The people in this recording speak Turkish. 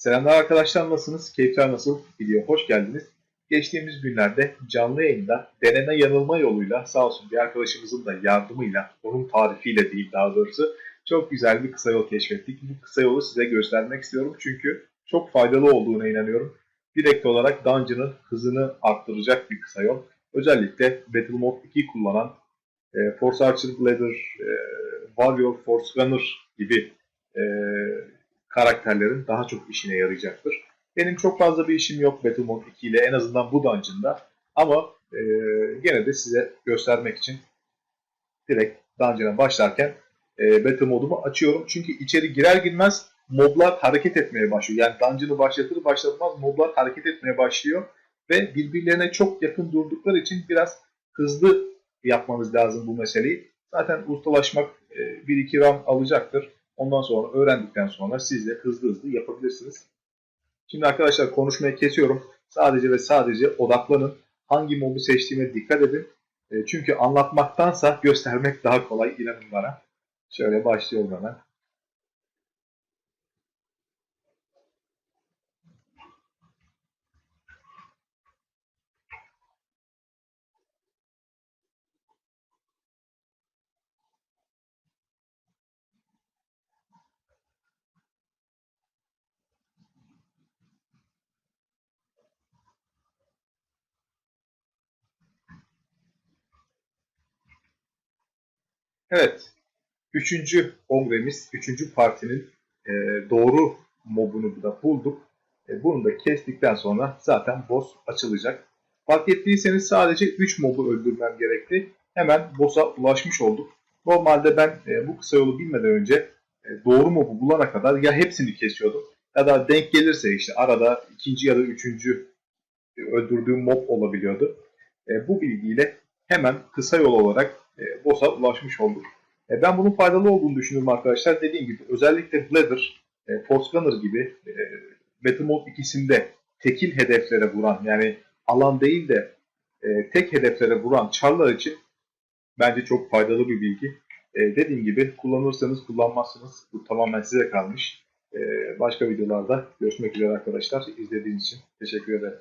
Selamlar arkadaşlar nasılsınız? Keyifler nasıl? Videoya hoş geldiniz. Geçtiğimiz günlerde canlı yayında deneme yanılma yoluyla sağ olsun bir arkadaşımızın da yardımıyla, onun tarifiyle değil daha doğrusu çok güzel bir kısa yol keşfettik. Bu kısa yolu size göstermek istiyorum çünkü çok faydalı olduğuna inanıyorum. Direkt olarak Dungeon'ın hızını arttıracak bir kısa yol. Özellikle Battle Mode 2 kullanan e, Force Archer Blader, e, Warrior Force Gunner gibi e, karakterlerin daha çok işine yarayacaktır. Benim çok fazla bir işim yok Battle Mode 2 ile en azından bu dungeon'da. Ama e, gene de size göstermek için direkt dungeon'a başlarken e, Battle modumu açıyorum. Çünkü içeri girer girmez moblar hareket etmeye başlıyor. Yani dungeon'ı başlatır başlatmaz moblar hareket etmeye başlıyor. Ve birbirlerine çok yakın durdukları için biraz hızlı yapmanız lazım bu meseleyi. Zaten ustalaşmak e, 1-2 round alacaktır. Ondan sonra öğrendikten sonra siz de hızlı hızlı yapabilirsiniz. Şimdi arkadaşlar konuşmayı kesiyorum. Sadece ve sadece odaklanın. Hangi mobu seçtiğime dikkat edin. E, çünkü anlatmaktansa göstermek daha kolay inanın bana. Şöyle başlıyorum hemen. Evet. Üçüncü kongremiz, üçüncü partinin e, doğru mobunu da bulduk. E, bunu da kestikten sonra zaten boss açılacak. Fark ettiyseniz sadece 3 mobu öldürmem gerekti. Hemen boss'a ulaşmış olduk. Normalde ben e, bu kısa yolu bilmeden önce e, doğru mobu bulana kadar ya hepsini kesiyordum ya da denk gelirse işte arada ikinci ya da üçüncü e, öldürdüğüm mob olabiliyordu. E, bu bilgiyle hemen kısa yol olarak e, boss'a ulaşmış olduk. E, ben bunun faydalı olduğunu düşünüyorum arkadaşlar. Dediğim gibi özellikle Bladder, e, Force Gunner gibi e, Battle ikisinde tekil hedeflere vuran yani alan değil de e, tek hedeflere vuran çarlar için bence çok faydalı bir bilgi. E, dediğim gibi kullanırsanız kullanmazsınız. Bu tamamen size kalmış. E, başka videolarda görüşmek üzere arkadaşlar. İzlediğiniz için teşekkür ederim.